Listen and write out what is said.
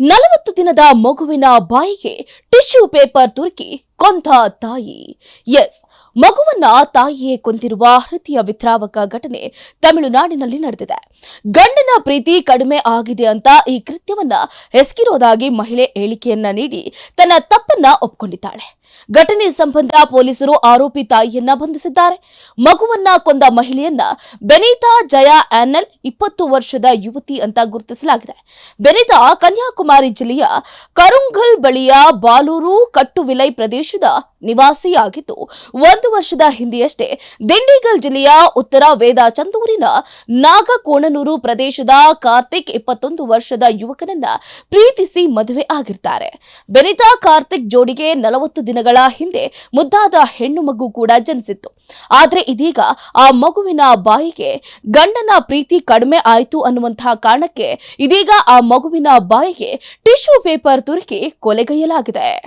ನಲವತ್ತು ದಿನದ ಮಗುವಿನ ಬಾಯಿಗೆ ಟಿಶ್ಯೂ ಪೇಪರ್ ತುರುಕಿ ಕೊಂದ ತಾಯಿ. ಎಸ್, ಮಗುವನ್ನ ತಾಯಿಯೇ ಕೊಂದಿರುವ ಹೃದಯ ವಿದ್ರಾವಕ ಘಟನೆ ತಮಿಳುನಾಡಿನಲ್ಲಿ ನಡೆದಿದೆ. ಗಂಡನ ಪ್ರೀತಿ ಕಡಿಮೆ ಆಗಿದೆ ಅಂತ ಈ ಕೃತ್ಯವನ್ನ ಎಸಗಿರೋದಾಗಿ ಮಹಿಳೆ ಹೇಳಿಕೆಯನ್ನ ನೀಡಿ ತನ್ನ ತಪ್ಪನ್ನ ಒಪ್ಕೊಂಡಿದ್ದಾಳೆ. ಘಟನೆ ಸಂಬಂಧ ಪೊಲೀಸರು ಆರೋಪಿ ತಾಯಿಯನ್ನ ಬಂಧಿಸಿದ್ದಾರೆ. ಮಗುವನ್ನ ಕೊಂದ ಮಹಿಳೆಯನ್ನ ಬೆನಿತಾ ಜಯಾ ಆನಲ್ ಇಪ್ಪತ್ತು ವರ್ಷದ ಯುವತಿ ಅಂತ ಗುರುತಿಸಲಾಗಿದೆ. ಬೆನಿತಾ ಕನ್ಯಾಕುಮಾರಿ ಜಿಲ್ಲೆಯ ಕರುಂಗಲ್ ಬಳಿಯ ಬಾಲೂರು ಕಟ್ಟುವಿಲೈ ಪ್ರದೇಶದ ನಿವಾಸಿಯಾಗಿದ್ದು, ಒಂದು ವರ್ಷದ ಹಿಂದೆಯಷ್ಟೇ ದಿಂಡಿಗಲ್ ಜಿಲ್ಲೆಯ ಉತ್ತರ ವೇದಾಚಂದೂರಿನ ನಾಗಕೋಣನೂರು ಪ್ರದೇಶದ ಕಾರ್ತಿಕ್ ಇಪ್ಪತ್ತೊಂದು ವರ್ಷದ ಯುವಕನನ್ನ ಪ್ರೀತಿಸಿ ಮದುವೆ ಆಗಿರ್ತಾರೆ. ಬೆನಿತಾ ಕಾರ್ತಿಕ್ ಜೋಡಿಗೆ ನಲವತ್ತು ದಿನಗಳ ಹಿಂದೆ ಮುದ್ದಾದ ಹೆಣ್ಣು ಮಗು ಕೂಡ ಜನಿಸಿತ್ತು. ಆದರೆ ಇದೀಗ ಆ ಮಗುವಿನ ಬಾಯಿಗೆ ಗಂಡನ ಪ್ರೀತಿ ಕಡಿಮೆ ಆಯಿತು ಅನ್ನುವಂತಹ ಕಾರಣಕ್ಕೆ ಇದೀಗ ಆ ಮಗುವಿನ ಬಾಯಿಗೆ ಟಿಶ್ಯೂ ಪೇಪರ್ ತುರುಕಿ ಕೊಲೆಗೈಯಲಾಗಿದೆ.